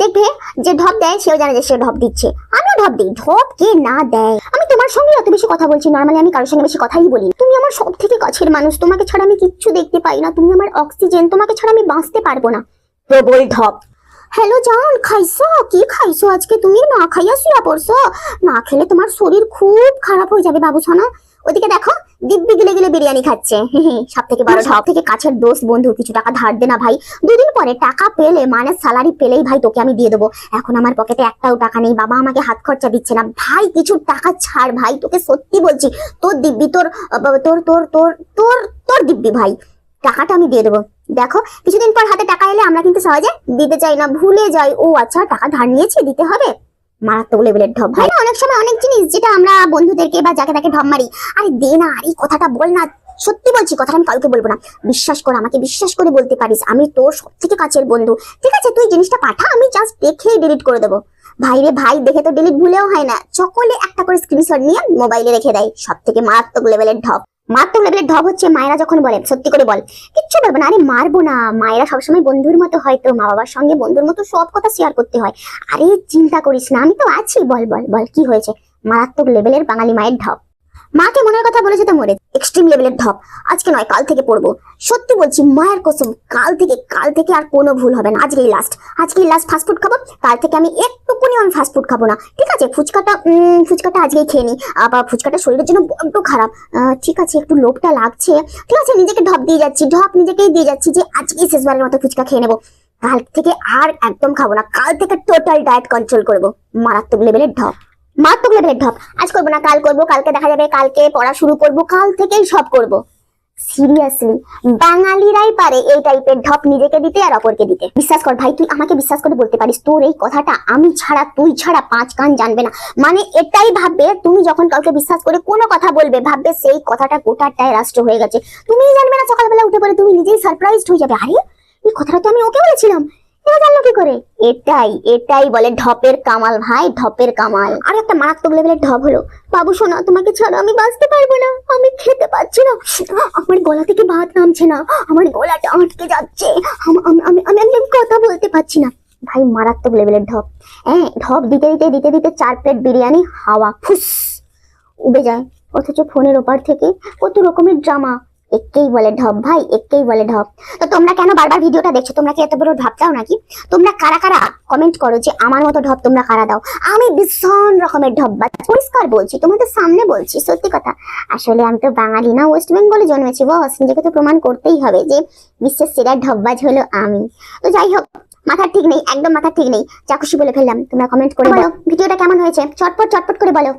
দেখবে যে ঢপ দেয়, সেও জানে যে সে ঢপ দিচ্ছে। আমিও ঢপ দিই। ঢপ কে না দেয়? আমি তোমার সঙ্গে অত বেশি কথা বলছি, নর্মালি আমি কারোর সঙ্গে বেশি কথাই বলি তুমি আমার সব থেকে কাছের মানুষ, তোমাকে ছাড়া আমি কিচ্ছু দেখতে পাই না। তুমি আমার অক্সিজেন, তোমাকে ছাড়া আমি বাঁচতে পারব না। প্রবল ঢপ। হ্যালো জান, খাইছো? কি খাইছো আজকে তুমি? না খাইয়া শুয়া পড়ছো? না খেলে তোমার শরীর খুব খারাপ হয়ে যাবে, বাবু সোনা ওদিকে দেখো দিব্যি গিলে গিলে বিরিয়ানি খাচ্ছে। সব থেকে বড় সব থেকে কাছের দোস্ত, বন্ধু, কিছু টাকা ধার দে না ভাই। দুদিন পরে টাকা পেলে মানে স্যালারি পেলেই ভাই তোকে আমি দিয়ে দেবো। এখন আমার পকেটে একটাও টাকা নেই। বাবা আমাকে হাত খরচা দিচ্ছে না। ভাই, কিছু টাকা ছাড় ভাই। তোকে সত্যি বলছি, তোর দিব্যি তোর তোর তোর তোর তোর তোর দিব্যি ভাই। টাকাটা আমি দিয়ে দেবো। দেখো, কিছুদিন পর হাতে টাকা এলে আমরা কিন্তু সহজে দিতে চাই না। ভুলে যাই। ও আচ্ছা টাকা ধার নিয়েছি, দিতে হবে? মারাত্মক লেভেলের ঢপ। ভাই না, অনেক সময় অনেক জিনিস যেটা আমরা বন্ধুদেরকে বা যাকে তাকে ঢপ মারি আরে দে না এই কথাটা বল না সত্যি বলছি কথাটা আমি কাউকে বলব না। বিশ্বাস কর আমাকে বিশ্বাস করে বলতে পারিস আমি তোর সব থেকে কাছের বন্ধু। ঠিক আছে তুই জিনিসটা পাঠা আমি জাস্ট দেখেই ডিলিট করে দেবো। ভাই রে ভাই দেখে তো ডিলিট ভুলেও হয় না। সকলে একটা করে স্ক্রিনশট নিয়ে মোবাইলে রেখে দেয়। সব থেকে মারাত্মক লেভেলের ঢপ। মারাত্মক লেভেলের ঢপ হচ্ছে, মায়েরা যখন বলে, সত্যি করে বল। কিচ্ছু বলব না, আরে মারবো না। মায়েরা সবসময় বন্ধুর মতো হয়তো মা বাবার সঙ্গে বন্ধুর মতো সব কথা শেয়ার করতে হয়। আরে চিন্তা করিস না, আমি তো আছি, বল বল বল, কি হয়েছে? মারাত্মক লেভেলের বাঙালি মায়ের ঢপ মাকে মনের কথা বলেছে তো মরে এক্সট্রিম লেভেলের ঢপ আজকে নয়, কাল থেকে পড়ব। সত্যি বলছি, মায়ের কসম, কাল থেকে কাল থেকে আর কোনো ভুল হবে না। আজকেই লাস্ট আজকেই লাস্ট ফাস্টফুড খাব। কাল থেকে আমি একটুকুনি আমি ফাস্টফুড খাব না। ঠিক আছে, ফুচকাটা ফুচকাটা আজকেই খেয়ে নিই। আবার ফুচকাটা শরীরের জন্য বড্ড খারাপ। ঠিক আছে, একটু লোভটা লাগছে। ঠিক আছে, নিজেকে ঢপ দিয়ে যাচ্ছি ঢপ নিজেকেই দিয়ে যাচ্ছি যে আজকেই শেষবারের মতো ফুচকা খেয়ে নেব। কাল থেকে আর একদম খাব না। কাল থেকে টোটাল ডায়েট কন্ট্রোল করব। মারাত্মক লেভেলের ঢপ মারাত্মক লেভেলের ঢপ। আজ করব না, কাল করব, কালকে দেখা যাবে, কালকে পড়া শুরু করব, কাল থেকেই সব করব। সিরিয়াসলি বাঙালিরাই পারে এই টাইপের ঢপ নিজেকে দিতে আর অপরকে দিতে। বিশ্বাস কর ভাই, তুই আমাকে বিশ্বাস করে বলতে পারিস, তোর এই কথাটা আমি ছাড়া, তুই ছাড়া পাঁচ কান জানবে না। মানে এটাই ভাববে, তুমি যখন কাউকে বিশ্বাস করে কোনো কথা বলবে, ভাববে সেই কথাটা গোটাটায় রাষ্ট্র হয়ে গেছে। তুমি জানবে না সকালবেলা উঠে পড়ে, তুমি নিজেই সারপ্রাইজড হয়ে যাবে। আরে, এই কথাটা তো আমি ওকে বলেছিলাম। এরা জানলো কি করে? এটাই এটাই বলে ঢপের কামাল ভাই ঢপের কামাল। আর একটা মারাত্মক লেভেলের ঢপ হলো। বাবু শোনা তোমাকে ছাড়া আমি বাঁচতে পারব না। আমি খেতে পাচ্ছি না। আমার গলা থেকে ভাত নামছে না। আমার গলাটা আটকে যাচ্ছে। আম- আম- আমি আমি কথা বলতে পারছি না। ভাই মারাত্মক লেভেলের ঢপ। হ্যাঁ ঢপ দিতে দিতে দিতে দিতে চার প্লেট বিরিয়ানি হাওয়া ফুস উবে যায়। অথচ ফোনের ওপার থেকে কত রকমের ড্রামা একেই বলে ঢপ ভাই একেই বলে ঢপ। তো তোমরা কেন বারবার ভিডিওটা দেখছ? তোমরা কি এত বড় ঢপ চাও নাকি? তোমরা কারা কারা কমেন্ট করো যে আমার মতো ঢপ তোমরা কারা দাও? আমি ভীষণ রকমের ঢপ বা পরিষ্কার বলছি তোমাদের সামনে বলছি সত্যি কথা। আসলে আমি তো বাঙালি না ওয়েস্ট বেঙ্গলে জন্মেছি বস নিজেকে তো প্রমাণ করতেই হবে যে বিশ্বের সেরা ঢপবাজ হলো আমি। তো যাই হোক মাথার ঠিক নেই একদম মাথা ঠিক নেই। যা খুশি বলে ফেললাম তোমরা কমেন্ট করে বলো। ভিডিওটা কেমন হয়েছে? চটপট চটপট করে বলো।